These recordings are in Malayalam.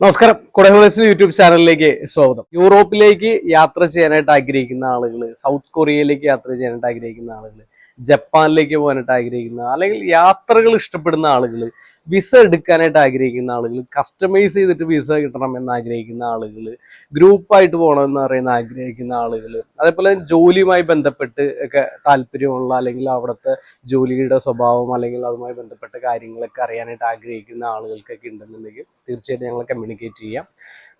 നമസ്കാരം. കുടഹുളസിന് യൂട്യൂബ് ചാനലിലേക്ക് സ്വാഗതം. യൂറോപ്പിലേക്ക് യാത്ര ചെയ്യാനായിട്ട് ആഗ്രഹിക്കുന്ന ആളുകൾ സൗത്ത് കൊറിയയിലേക്ക് യാത്ര ചെയ്യാനായിട്ട് ആഗ്രഹിക്കുന്ന ആളുകൾ ജപ്പാനിലേക്ക് പോകാനായിട്ട് ആഗ്രഹിക്കുന്ന അല്ലെങ്കിൽ യാത്രകൾ ഇഷ്ടപ്പെടുന്ന ആളുകൾ വിസ എടുക്കാനായിട്ട് ആഗ്രഹിക്കുന്ന ആളുകൾ കസ്റ്റമൈസ് ചെയ്തിട്ട് വിസ കിട്ടണം എന്ന് ആഗ്രഹിക്കുന്ന ആളുകൾ ഗ്രൂപ്പായിട്ട് പോകണമെന്ന് പറയുന്ന ആഗ്രഹിക്കുന്ന ആളുകൾ അതേപോലെ ജോലിയുമായി ബന്ധപ്പെട്ട് ഒക്കെ താല്പര്യമുള്ള അല്ലെങ്കിൽ അവിടുത്തെ ജോലിയുടെ സ്വഭാവം അല്ലെങ്കിൽ അതുമായി ബന്ധപ്പെട്ട കാര്യങ്ങളൊക്കെ അറിയാനായിട്ട് ആഗ്രഹിക്കുന്ന ആളുകൾക്കൊക്കെ ഉണ്ടെന്നുണ്ടെങ്കിൽ തീർച്ചയായിട്ടും ഞങ്ങൾ കമ്മ്യൂണിക്കേറ്റ് ചെയ്യാം.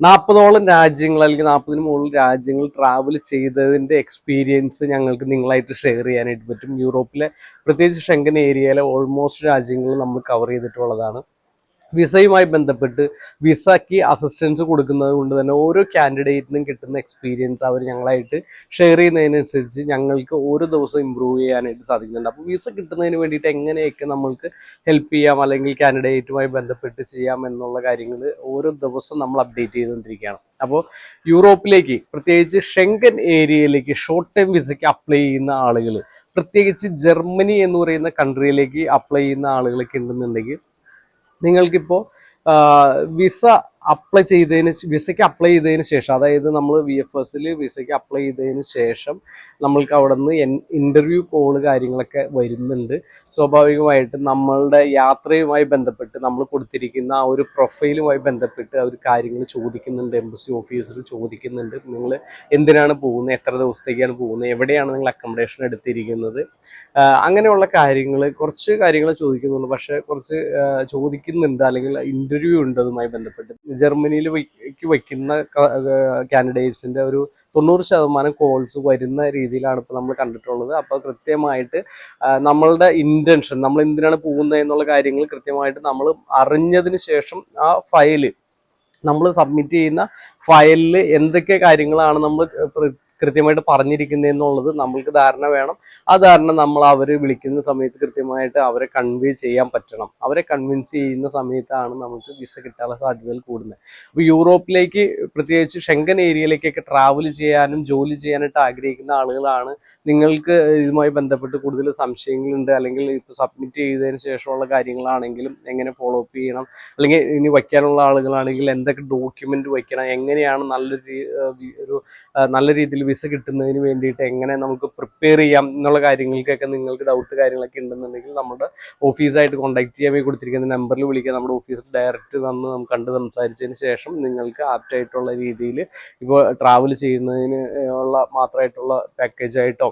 നാൽപ്പതോളം രാജ്യങ്ങൾ അല്ലെങ്കിൽ നാൽപ്പതിന് മുകളിൽ രാജ്യങ്ങൾ ട്രാവൽ ചെയ്തതിന്റെ എക്സ്പീരിയൻസ് ഞങ്ങൾക്ക് നിങ്ങളായിട്ട് ഷെയർ ചെയ്യാനായിട്ട് പറ്റും. യൂറോപ്പിലെ പ്രത്യേകിച്ച് ഷെങ്കൻ ഏരിയയിലെ ഓൾമോസ്റ്റ് രാജ്യങ്ങൾ നമ്മൾ കവർ ചെയ്തിട്ടുള്ളതാണ്. വിസയുമായി ബന്ധപ്പെട്ട് വിസയ്ക്ക് അസിസ്റ്റൻസ് കൊടുക്കുന്നത് കൊണ്ട് തന്നെ ഓരോ കാൻഡിഡേറ്റിനും കിട്ടുന്ന എക്സ്പീരിയൻസ് അവർ ഞങ്ങളായിട്ട് ഷെയർ ചെയ്യുന്നതിനനുസരിച്ച് ഞങ്ങൾക്ക് ഓരോ ദിവസം ഇമ്പ്രൂവ് ചെയ്യാനായിട്ട് സാധിക്കുന്നുണ്ട്. അപ്പോൾ വിസ കിട്ടുന്നതിന് വേണ്ടിയിട്ട് എങ്ങനെയൊക്കെ നമ്മൾക്ക് ഹെൽപ്പ് ചെയ്യാം അല്ലെങ്കിൽ കാൻഡിഡേറ്റുമായി ബന്ധപ്പെട്ട് ചെയ്യാം എന്നുള്ള കാര്യങ്ങൾ ഓരോ ദിവസം നമ്മൾ അപ്ഡേറ്റ് ചെയ്തുകൊണ്ടിരിക്കുകയാണ്. അപ്പോൾ യൂറോപ്പിലേക്ക് പ്രത്യേകിച്ച് ഷെങ്കൻ ഏരിയയിലേക്ക് ഷോർട്ട് ടൈം വിസയ്ക്ക് അപ്ലൈ ചെയ്യുന്ന ആളുകൾ പ്രത്യേകിച്ച് ജർമ്മനി എന്ന് പറയുന്ന കൺട്രിയിലേക്ക് അപ്ലൈ ചെയ്യുന്ന ആളുകളൊക്കെ ഉണ്ടെന്നുണ്ടെങ്കിൽ നിങ്ങൾക്കിപ്പോൾ വിസ അപ്ലൈ ചെയ്തതിന് വിസയ്ക്ക് അപ്ലൈ ചെയ്തതിന് ശേഷം അതായത് നമ്മൾ വി എഫ് എസിൽ വിസയ്ക്ക് അപ്ലൈ ചെയ്തതിന് ശേഷം നമ്മൾക്ക് അവിടെ നിന്ന് ഇന്റർവ്യൂ കോൾ കാര്യങ്ങളൊക്കെ വരുന്നുണ്ട്. സ്വാഭാവികമായിട്ട് നമ്മളുടെ യാത്രയുമായി ബന്ധപ്പെട്ട് നമ്മൾ കൊടുത്തിരിക്കുന്ന ആ ഒരു പ്രൊഫൈലുമായി ബന്ധപ്പെട്ട് അവർ കാര്യങ്ങൾ ചോദിക്കുന്നുണ്ട്. എംബസി ഓഫീസർ ചോദിക്കുന്നുണ്ട്. നിങ്ങൾ എന്തിനാണ് പോകുന്നത്? എത്ര ദിവസത്തേക്കാണ് പോകുന്നത്? എവിടെയാണ് നിങ്ങൾ അക്കോമഡേഷൻ എടുത്തിരിക്കുന്നത്? അങ്ങനെയുള്ള കാര്യങ്ങൾ കുറച്ച് കാര്യങ്ങൾ ചോദിക്കുന്നുള്ളൂ പക്ഷേ കുറച്ച് ചോദിക്കുന്നുണ്ട്. അല്ലെങ്കിൽ ഇന്റർവ്യൂ ഉണ്ട് അതുമായി ബന്ധപ്പെട്ട്. ജർമ്മനിയിൽ വയ്ക്കുന്ന കാൻഡിഡേറ്റ്സിന്റെ ഒരു തൊണ്ണൂറ് ശതമാനം കോൾസ് വരുന്ന രീതിയിലാണ് ഇപ്പോൾ നമ്മൾ കണ്ടിട്ടുള്ളത്. അപ്പോൾ കൃത്യമായിട്ട് നമ്മളുടെ ഇന്റൻഷൻ നമ്മൾ എന്തിനാണ് പോകുന്നത് എന്നുള്ള കാര്യങ്ങൾ കൃത്യമായിട്ട് നമ്മൾ അറിഞ്ഞതിന് ശേഷം ആ ഫയൽ നമ്മൾ സബ്മിറ്റ് ചെയ്യുന്ന ഫയലിൽ എന്തൊക്കെ കാര്യങ്ങളാണ് നമ്മൾ കൃത്യമായിട്ട് പറഞ്ഞിരിക്കുന്നത് എന്നുള്ളത് നമ്മൾക്ക് ധാരണ വേണം. ആ ധാരണ നമ്മൾ അവർ വിളിക്കുന്ന സമയത്ത് കൃത്യമായിട്ട് അവരെ കൺവേ ചെയ്യാൻ പറ്റണം. അവരെ കൺവിൻസ് ചെയ്യുന്ന സമയത്താണ് നമുക്ക് വിസ കിട്ടാനുള്ള സാധ്യതകൾ കൂടുന്നത്. അപ്പോൾ യൂറോപ്പിലേക്ക് പ്രത്യേകിച്ച് ഷെങ്കൻ ഏരിയയിലേക്കൊക്കെ ട്രാവൽ ചെയ്യാനും ജോലി ചെയ്യാനായിട്ട് ആഗ്രഹിക്കുന്ന ആളുകളാണ്. നിങ്ങൾക്ക് ഇതുമായി ബന്ധപ്പെട്ട് കൂടുതൽ സംശയങ്ങളുണ്ട് അല്ലെങ്കിൽ ഇപ്പോൾ സബ്മിറ്റ് ചെയ്തതിന് ശേഷമുള്ള കാര്യങ്ങളാണെങ്കിലും എങ്ങനെ ഫോളോ അപ്പ് ചെയ്യണം അല്ലെങ്കിൽ ഇനി വയ്ക്കാനുള്ള ആളുകളാണെങ്കിൽ എന്തൊക്കെ ഡോക്യുമെന്റ് വയ്ക്കണം എങ്ങനെയാണ് നല്ലൊരു ഒരു നല്ല രീതിയിൽ വിസ കിട്ടുന്നതിന് വേണ്ടിയിട്ട് എങ്ങനെ നമുക്ക് പ്രിപ്പയർ ചെയ്യാം എന്നുള്ള കാര്യങ്ങൾക്കൊക്കെ നിങ്ങൾക്ക് ഡൗട്ട് കാര്യങ്ങളൊക്കെ ഉണ്ടെന്നുണ്ടെങ്കിൽ നമ്മുടെ ഓഫീസായിട്ട് കോൺടാക്ട് ചെയ്യാൻ കൊടുത്തിരിക്കുന്ന നമ്പറിൽ വിളിക്കുക നമ്മുടെ ഓഫീസിൽ ഡയറക്റ്റ് വന്ന് നമുക്ക് കണ്ട് സംസാരിച്ചതിന് ശേഷം നിങ്ങൾക്ക് ആപ്റ്റ് ആയിട്ടുള്ള രീതിയിൽ ഇപ്പോൾ ട്രാവൽ ചെയ്യുന്നതിന് ഉള്ള മാത്രമായിട്ടുള്ള പാക്കേജ് ആയിട്ടോ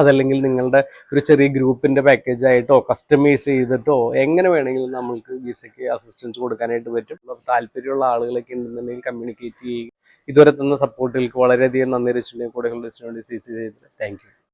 അതല്ലെങ്കിൽ നിങ്ങളുടെ ഒരു ചെറിയ ഗ്രൂപ്പിന്റെ പാക്കേജ് ആയിട്ടോ കസ്റ്റമൈസ് ചെയ്തിട്ടോ എങ്ങനെ വേണമെങ്കിലും നമ്മൾക്ക് വിസയ്ക്ക് അസിസ്റ്റൻസ് കൊടുക്കാനായിട്ട് പറ്റും. താല്പര്യമുള്ള ആളുകളൊക്കെ ഉണ്ടെന്നുണ്ടെങ്കിൽ കമ്മ്യൂണിക്കേറ്റ് ചെയ്യുക. ഇതുവരെ തന്ന സപ്പോർട്ടുകൾക്ക് വളരെയധികം നന്ദി രചിച്ചിട്ടുണ്ടെങ്കിൽ കൂടെ സി സി താങ്ക്